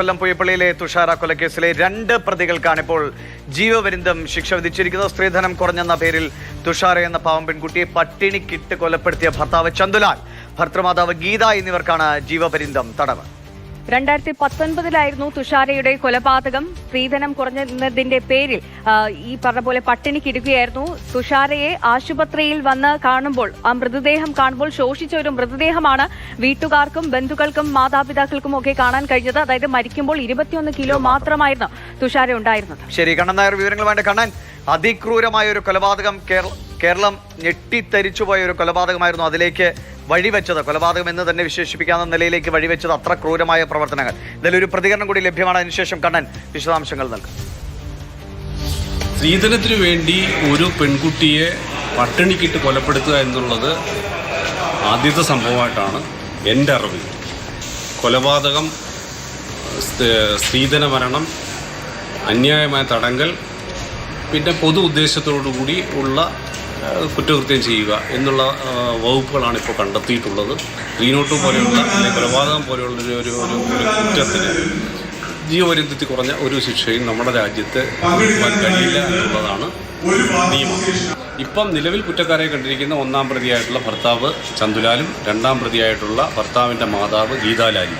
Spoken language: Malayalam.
കൊല്ലം പുയപ്പള്ളിയിലെ തുഷാര കൊലക്കേസിലെ രണ്ട് പ്രതികൾക്കാണ് ഇപ്പോൾ ജീവപര്യന്തം ശിക്ഷ വിധിച്ചിരിക്കുന്നത്. സ്ത്രീധനം കുറഞ്ഞെന്ന പേരിൽ തുഷാര എന്ന പാവം പെൺകുട്ടിയെ പട്ടിണിക്കിട്ട് കൊലപ്പെടുത്തിയ ഭർത്താവ് ചന്തുലാൽ ഭർത്തൃമാതാവ് ഗീത എന്നിവർക്കാണ് ജീവപര്യന്തം തടവ്. രണ്ടായിരത്തി പത്തൊൻപതിലായിരുന്നു തുഷാരയുടെ കൊലപാതകം. സ്ത്രീധനം കുറഞ്ഞതിന്റെ പേരിൽ ഈ പറഞ്ഞ പോലെ പട്ടിണിക്കിടുകയായിരുന്നു തുഷാരയെ ആശുപത്രിയിൽ വന്ന് കാണുമ്പോൾ ആ മൃതദേഹം കാണുമ്പോൾ ശോഷിച്ച ഒരു മൃതദേഹമാണ് വീട്ടുകാർക്കും ബന്ധുക്കൾക്കും മാതാപിതാക്കൾക്കും ഒക്കെ കാണാൻ കഴിഞ്ഞത്. അതായത് മരിക്കുമ്പോൾ ഇരുപത്തിയൊന്ന് കിലോ മാത്രമായിരുന്നു തുഷാര ഉണ്ടായിരുന്നത്. ശരി കണ്ണൻ നായർ വിവരങ്ങൾ വേണ്ട കണ്ണൻ. അതിക്രൂരമായ ഒരു കൊലപാതകം കേരള കേരളം ഞെട്ടിത്തരിച്ചുപോയ ഒരു കൊലപാതകമായിരുന്നു അതിലേക്ക് വഴിവെച്ചത് കൊലപാതകം എന്ന് തന്നെ വിശേഷിപ്പിക്കാവുന്ന നിലയിലേക്ക് വഴിവെച്ചത് അത്ര ക്രൂരമായ പ്രവർത്തനങ്ങൾ. ഇതിൽ ഒരു പ്രതികരണം കൂടി ലഭ്യമാണ്. അതിനുശേഷം കണ്ണൻ വിശദാംശങ്ങൾ നൽകും. സ്ത്രീധനത്തിനു വേണ്ടി ഒരു പെൺകുട്ടിയെ പട്ടിണിക്കിട്ട് കൊലപ്പെടുത്തുക എന്നുള്ളത് ആദ്യത്തെ സംഭവമായിട്ടാണ് എന്റെ അറിവ് കൊലപാതകം സ്ത- സ്ത്രീധന മരണം അന്യായമായ തടങ്കൽ പിന്നെ പൊതു ഉദ്ദേശത്തോടു കൂടി ഉള്ള കുറ്റകൃത്യം ചെയ്യുക എന്നുള്ള വകുപ്പുകളാണ് ഇപ്പോൾ കണ്ടെത്തിയിട്ടുള്ളത്. റീനോട്ട് പോലെയുള്ള അല്ലെങ്കിൽ കൊലപാതകം പോലെയുള്ള ഒരു ഒരു കുറ്റത്തിന് ജീവപര്യന്തത്തിൽ കുറഞ്ഞ ഒരു ശിക്ഷയും നമ്മുടെ രാജ്യത്ത് കൊടുക്കാൻ കഴിയില്ല എന്നുള്ളതാണ് നിയമം. ഇപ്പം നിലവിൽ കുറ്റക്കാരെ കണ്ടിരിക്കുന്ന ഒന്നാം പ്രതിയായിട്ടുള്ള ഭർത്താവ് ചന്തുലാലും രണ്ടാം പ്രതിയായിട്ടുള്ള ഭർത്താവിന്റെ മാതാവ് ഗീതാലാലും